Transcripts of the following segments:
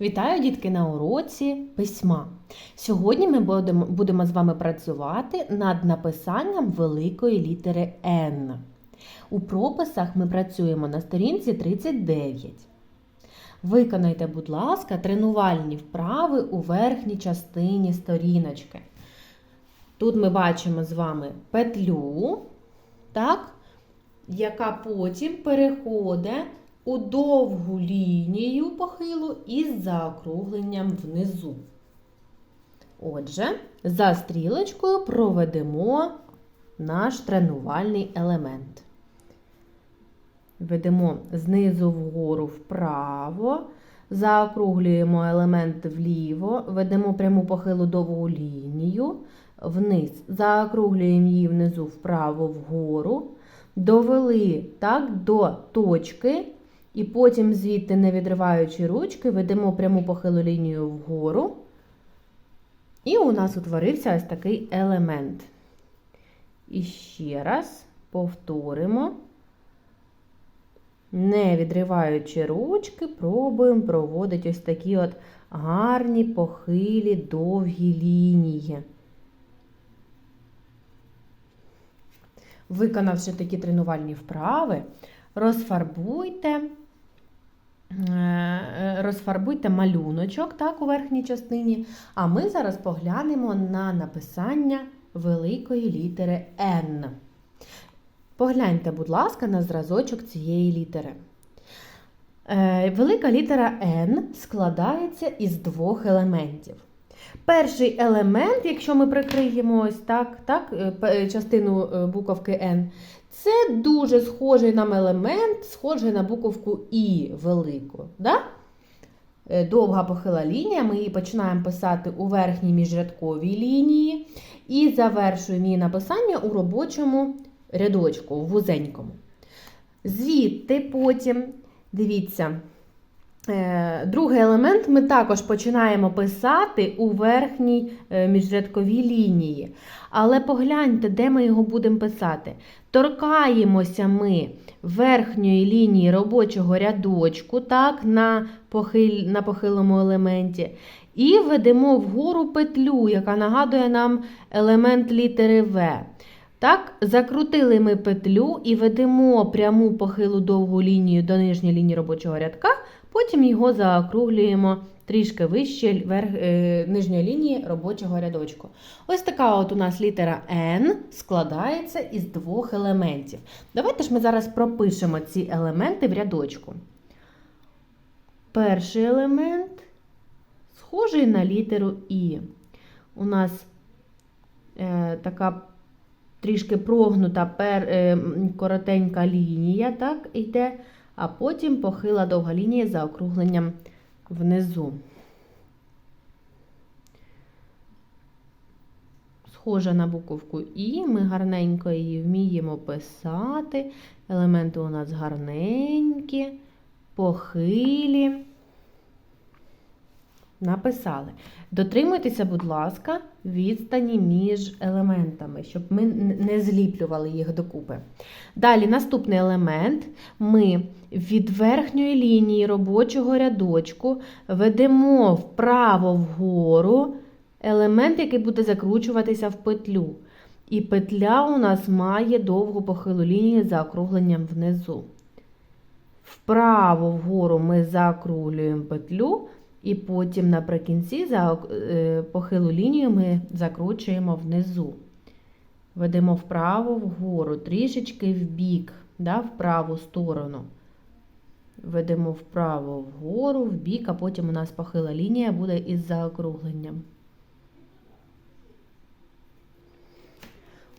Вітаю, дітки, на уроці письма. Сьогодні ми будемо, з вами працювати над написанням великої літери Н. У прописах ми працюємо на сторінці 39. Виконайте, будь ласка, тренувальні вправи у верхній частині сторіночки. Тут ми бачимо з вами петлю, так, яка потім переходить у довгу лінію похилу із заокругленням внизу. Отже, за стрілочкою проведемо наш тренувальний елемент. Ведемо знизу вгору вправо, заокруглюємо елемент вліво, ведемо пряму похилу довгу лінію, вниз, заокруглюємо її внизу вправо вгору, довели так, до точки, і потім звідти, не відриваючи ручки, ведемо пряму похилу лінію вгору. І у нас утворився ось такий елемент. І ще раз повторимо. Не відриваючи ручки, пробуємо проводити ось такі от гарні похилі довгі лінії. Виконавши такі тренувальні вправи, розфарбуйте, розфарбуйте малюночок так, у верхній частині, а ми зараз поглянемо на написання великої літери Н. Погляньте, будь ласка, на зразочок цієї літери. Е, Велика літера N складається із двох елементів. Перший елемент, якщо ми прикриємо ось так, так, е, частину е, буковки N, це дуже схожий нам елемент, схожий на буковку І велику. Да? Е, Довга похила лінія, ми її починаємо писати у верхній міжрядковій лінії і завершуємо її написання у робочому рядочку, в вузенькому. Звідти потім, дивіться, другий елемент ми також починаємо писати у верхній е, міжрядковій лінії. Але погляньте, де ми його будемо писати. Торкаємося ми верхньої лінії робочого рядочку, так, на, похиль, на похилому елементі. І ведемо вгору петлю, яка нагадує нам елемент літери В. Так, закрутили ми петлю і ведемо пряму похилу довгу лінію до нижньої лінії робочого рядка, потім його заокруглюємо трішки вище верх, е, нижньої лінії робочого рядочку. Ось така от у нас літера N складається із двох елементів. Давайте ж ми зараз пропишемо ці елементи в рядочку. Перший елемент схожий на літеру І. У нас е, така трішки прогнута пер, е, коротенька лінія, так, йде, а потім похила довга лінія за округленням внизу. Схожа на буковку І, ми гарненько її вміємо писати. Елементи у нас гарненькі, похилі. Написали. Дотримуйтеся, будь ласка, відстані між елементами, щоб ми не зліплювали їх докупи. Далі, наступний елемент. Ми від верхньої лінії робочого рядочку ведемо вправо вгору елемент, який буде закручуватися в петлю. І петля у нас має довгу похилу лінію за округленням внизу. Вправо вгору ми закруглюємо петлю. І потім наприкінці за е, похилу лінію ми закручуємо внизу. Ведемо вправо вгору, трішечки вбік, да, в праву сторону. Ведемо вправо вгору, вбік, а потім у нас похила лінія буде із заокругленням.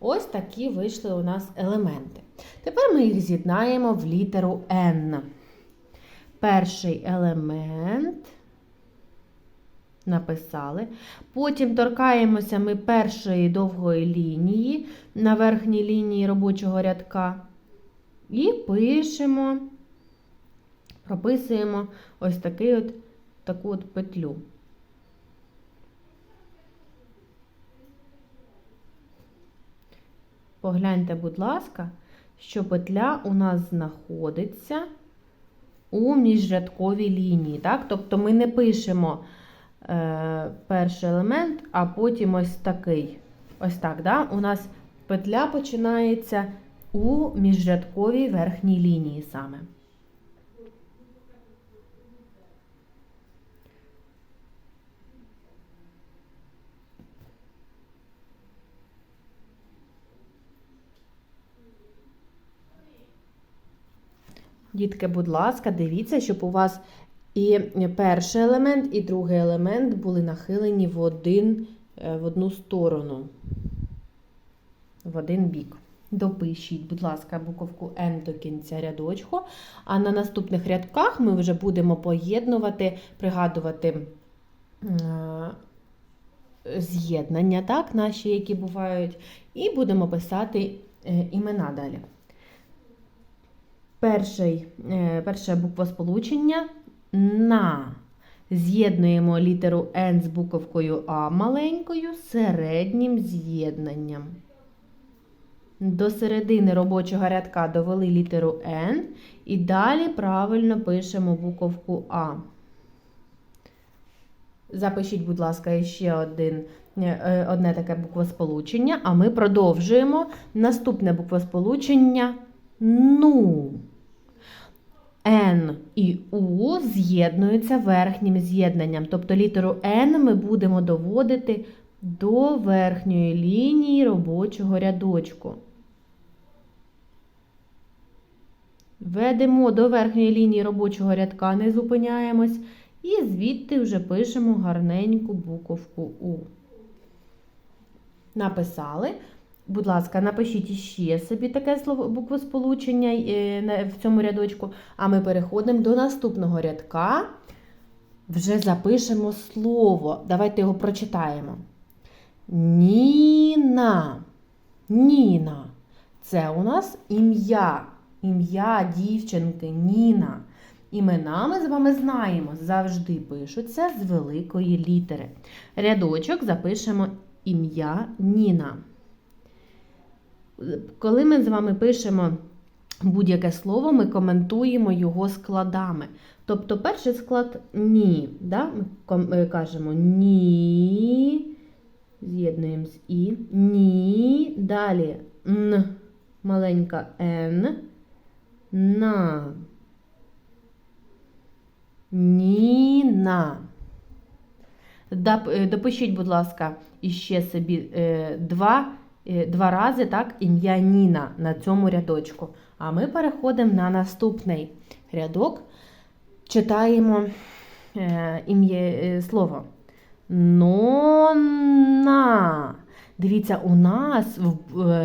Ось такі вийшли у нас елементи. Тепер ми їх з'єднаємо в літеру N. Перший елемент написали. Потім торкаємося ми першої довгої лінії на верхній лінії робочого рядка. І пишемо, прописуємо ось такий от, таку от петлю. Погляньте, будь ласка, що петля у нас знаходиться у міжрядковій лінії. Так? Тобто ми не пишемо перший елемент, а потім ось такий. Ось так. Да? У нас петля починається у міжрядковій верхній лінії саме. Дітки, будь ласка, дивіться, щоб у вас і перший елемент, і другий елемент були нахилені в, один, е, в одну сторону, в один бік. Допишіть, будь ласка, буковку N до кінця рядочку. А на наступних рядках ми вже будемо поєднувати, пригадувати е, з'єднання, так, наші, які бувають, і будемо писати е, імена далі. Перший, е, перше буквосполучення на. З'єднуємо літеру N з буковкою А маленькою середнім з'єднанням. До середини робочого рядка довели літеру N і далі правильно пишемо буковку А. Запишіть, будь ласка, ще один, е, одне таке буквосполучення, а ми продовжуємо наступне буквосполучення ну. Н і У з'єднуються верхнім з'єднанням. Тобто літеру Н ми будемо доводити до верхньої лінії робочого рядочку. Ведемо до верхньої лінії робочого рядка, не зупиняємось, і звідти вже пишемо гарненьку буковку У. Написали. Будь ласка, напишіть іще собі таке слово буквосполучення е, в цьому рядочку, а ми переходимо до наступного рядка. Вже запишемо слово. Давайте його прочитаємо. Ніна. Ніна. Це у нас ім'я. Ім'я дівчинки Ніна. Імена ми з вами знаємо, завжди пишуться з великої літери. Рядочок запишемо ім'я Ніна. Коли ми з вами пишемо будь-яке слово, ми коментуємо його складами. Тобто перший склад ні. Да? Ми кажемо ні. З'єднуємо з І. Ні. Далі Н. Маленька Н. На. Ніна. Допишіть, будь ласка, іще собі е, два. Е, два рази так, ім'я Ніна на цьому рядочку. А ми переходимо на наступний рядок, читаємо е, ім'я е, слово. Нонна. Дивіться, у нас в,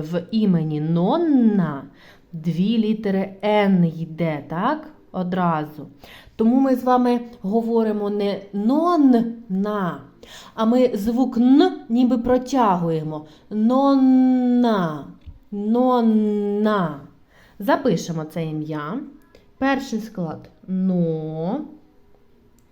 в, імені Нонна дві літери Н йде, так? Одразу. Тому ми з вами говоримо не нонна, а ми звук Н ніби протягуємо. Нонна. Нонна. Запишемо це ім'я. Перший склад но.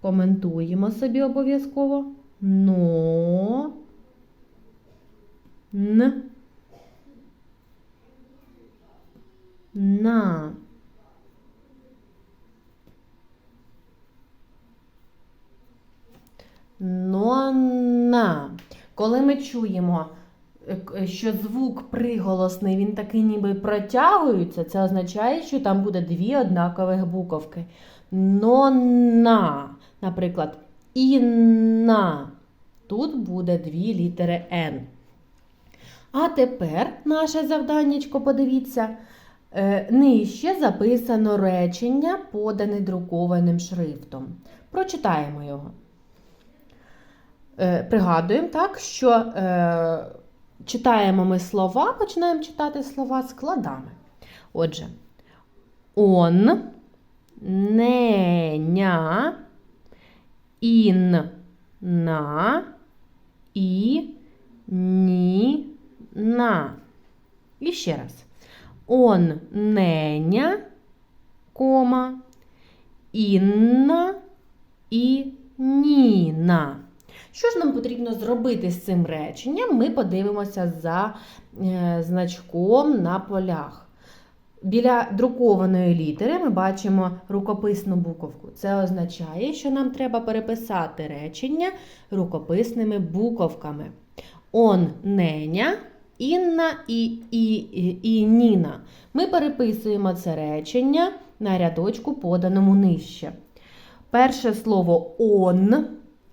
Коментуємо собі обов'язково. Но. Н. На. Нона. Коли ми чуємо, е, що звук приголосний, він такий ніби протягується, це означає, що там буде дві однакових буковки. Нона. Наприклад, інна. Тут буде дві літери Н. А тепер наше завданнячко, подивіться, е, нижче записано речення, подане друкованим шрифтом. Прочитаємо його. Е, пригадуємо, так, що е, читаємо ми слова, починаємо читати слова складами. Отже, он, неня, ін, на, і, ні, на. І ще раз. Он, неня, кома, інна і ніна. Що ж нам потрібно зробити з цим реченням? Ми подивимося за е, значком на полях. Біля друкованої літери ми бачимо рукописну буковку. Це означає, що нам треба переписати речення рукописними буковками. Он неня, Інна і, і, і, і Ніна. Ми переписуємо це речення на рядочку, поданому нижче. Перше слово он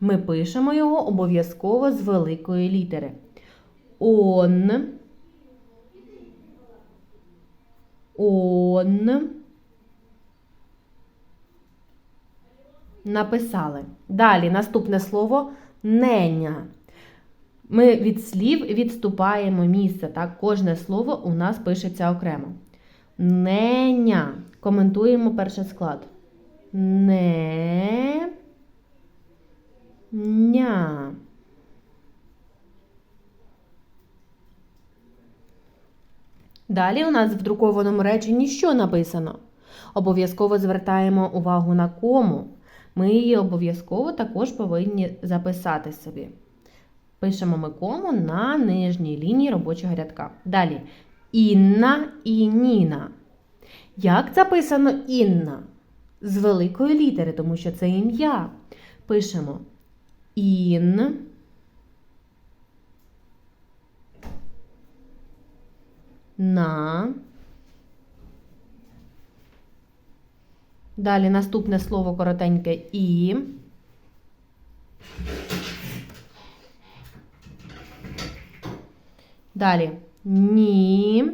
ми пишемо його обов'язково з великої літери. Он. Он. Написали. Далі наступне слово неня. Ми від слів відступаємо місце. Так? Кожне слово у нас пишеться окремо. Неня. Коментуємо перший склад. Не. Ня. Далі у нас в друкованому реченні що написано? Обов'язково звертаємо увагу на кому. Ми її обов'язково також повинні записати собі. Пишемо ми кому на нижній лінії робочого рядка. Далі Інна і Ніна. Як записано Інна? З великої літери, тому що це ім'я. Пишемо Ін. На. Далі наступне слово коротеньке і. Далі ні.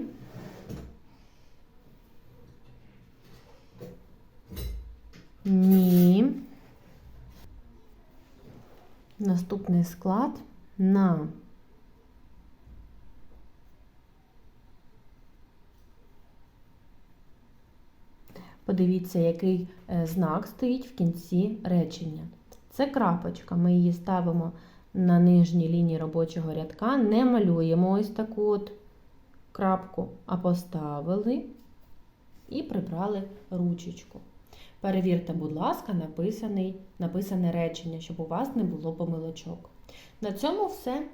Ні. Наступний склад на. Подивіться, який е, знак стоїть в кінці речення. Це крапочка. Ми її ставимо на нижній лінії робочого рядка, не малюємо ось таку от крапку, а поставили і прибрали ручечку. Перевірте, будь ласка, написане речення, щоб у вас не було помилочок. На цьому все.